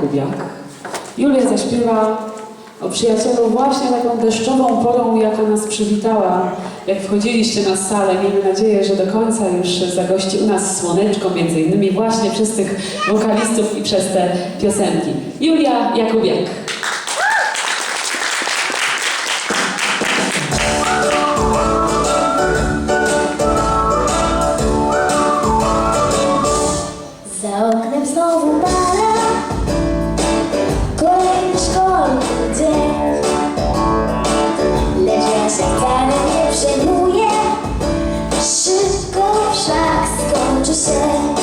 Kubiak. Julia zaśpiewa o przyjacielu właśnie taką deszczową porą, jaka nas przywitała. Jak wchodziliście na salę, miejmy nadzieję, że do końca już zagości u nas słoneczko, między innymi właśnie przez tych wokalistów i przez te piosenki. Julia Jakubiak. Za oknem znowu parę said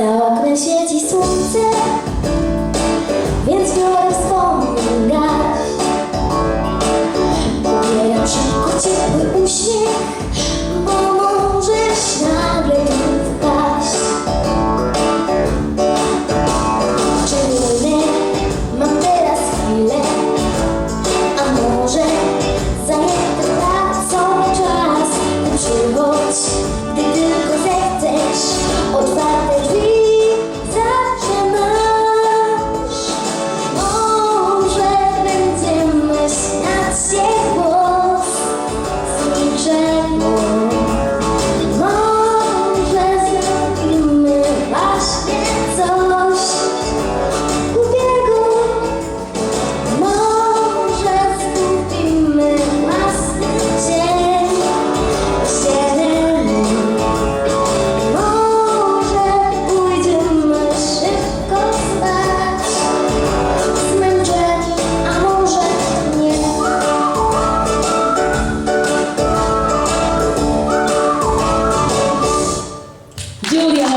Za oknem siedzi słońce.